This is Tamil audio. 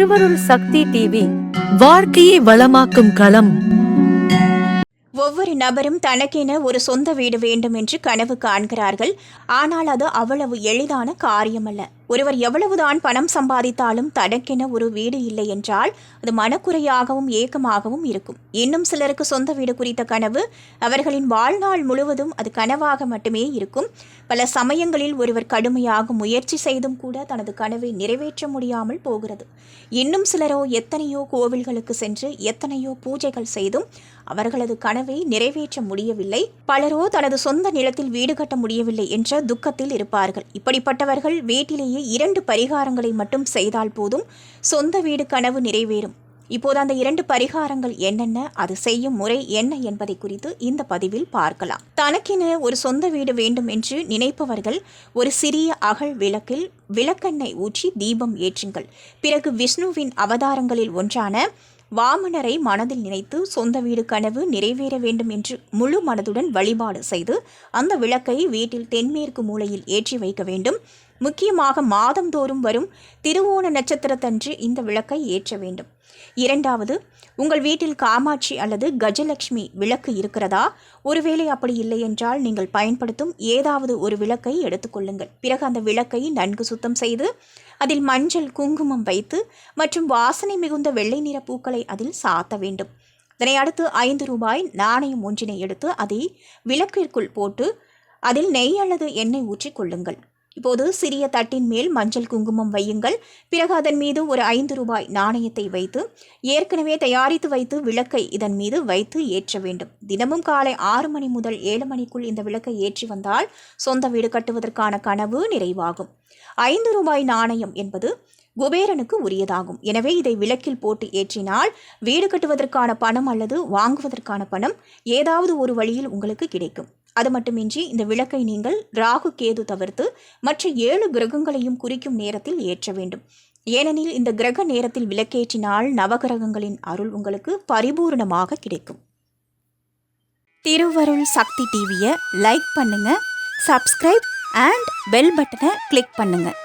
திருவருள் சக்தி டிவி வாழ்க்கையை வளமாக்கும் களம். ஒவ்வொரு நபரும் தனக்கென ஒரு சொந்த வீடு வேண்டும் என்று கனவு காண்கிறார்கள். ஆனால் அது அவ்வளவு எளிதான காரியமல்ல. ஒருவர் எவ்வளவுதான் பணம் சம்பாதித்தாலும் தனக்கென ஒரு வீடு இல்லை என்றால் அது மனக்குறையாகவும் ஏக்கமாகவும் இருக்கும். இன்னும் சிலருக்கு சொந்த வீடு குறித்த கனவு அவர்களின் வாழ்நாள் முழுவதும் அது கனவாக மட்டுமே இருக்கும். பல சமயங்களில் ஒருவர் கடுமையாக முயற்சி செய்தும் கூட தனது கனவை நிறைவேற்ற முடியாமல் போகிறது. இன்னும் சிலரோ எத்தனையோ கோவில்களுக்கு சென்று எத்தனையோ பூஜைகள் செய்தும் அவர்களது கனவை நிறைவேற்ற முடியவில்லை. பலரோ தனது சொந்த நிலத்தில் வீடு கட்ட முடியவில்லை என்ற துக்கத்தில் இருப்பார்கள். இப்படிப்பட்டவர்கள் வீட்டிலேயே இரண்டு பரிகாரங்களை மட்டும் செய்தால் போதும். சொந்த வீடு கனவு நிறைவேறும். இப்போது அந்த இரண்டு பரிகாரங்கள் என்னென்ன அது செய்யும் முறை என்ன என்பதை குறித்து இந்த பதிவில் பார்க்கலாம். தனக்கென ஒரு சொந்த வீடு வேண்டும் என்று நினைப்பவர்கள் ஒரு சிறிய அகல் விளக்கில் விளக்கெண்ணெய் ஊற்றி தீபம் ஏற்றுங்கள். பிறகு விஷ்ணுவின் அவதாரங்களில் ஒன்றான வாமனரை மனதில் நினைத்து சொந்த வீடு கனவு நிறைவேற வேண்டும் என்று முழு மனதுடன் வழிபாடு செய்து அந்த விளக்கை வீட்டில் தென்மேற்கு மூலையில் ஏற்றி வைக்க வேண்டும். முக்கியமாக மாதந்தோறும் வரும் திருவோண நட்சத்திரத்தன்று இந்த விளக்கை ஏற்ற வேண்டும். இரண்டாவது உங்கள் வீட்டில் காமாட்சி அல்லது கஜலட்சுமி விளக்கு இருக்கிறதா? ஒருவேளை அப்படி இல்லை என்றால் நீங்கள் பயன்படுத்தும் ஏதாவது ஒரு விளக்கை எடுத்துக்கொள்ளுங்கள் பிறகு அந்த விளக்கை நன்கு சுத்தம் செய்து அதில் மஞ்சள் குங்குமம் வைத்து மற்றும் வாசனை மிகுந்த வெள்ளை நிற பூக்களை அதில் சாத்த வேண்டும். இதனை அடுத்து ஐந்து ரூபாய் நாணயம் ஒன்றினை எடுத்து அதை விளக்கிற்குள் போட்டு அதில் நெய் அல்லது எண்ணெய் ஊற்றி கொள்ளுங்கள். இப்போது சிறிய தட்டின் மேல் மஞ்சள் குங்குமம் வையுங்கள். பிறகு அதன் மீது ஒரு ஐந்து ரூபாய் நாணயத்தை வைத்து ஏற்கனவே தயாரித்து வைத்து விளக்கை இதன் மீது வைத்து ஏற்ற வேண்டும். தினமும் காலை ஆறு மணி முதல் ஏழு மணிக்குள் இந்த விளக்கை ஏற்றி வந்தால் சொந்த வீடு கட்டுவதற்கான கனவு நிறைவாகும். ஐந்து ரூபாய் நாணயம் என்பது குபேரனுக்கு உரியதாகும். எனவே இதை விளக்கில் போட்டு ஏற்றினால் வீடு கட்டுவதற்கான பணம் அல்லது வாங்குவதற்கான பணம் ஏதாவது ஒரு வழியில் உங்களுக்கு கிடைக்கும். அது மட்டுமின்றி இந்த விளக்கை நீங்கள் ராகு கேது தவிர்த்து மற்ற ஏழு கிரகங்களையும் குறிக்கும் நேரத்தில் ஏற்ற வேண்டும். ஏனெனில் இந்த கிரக நேரத்தில் விளக்கேற்றினால் நவகிரகங்களின் அருள் உங்களுக்கு பரிபூர்ணமாக கிடைக்கும். திருவருள் சக்தி டிவியை லைக் பண்ணுங்க சப்ஸ்கிரைப் அண்ட் பெல் பட்டனை கிளிக் பண்ணுங்கள்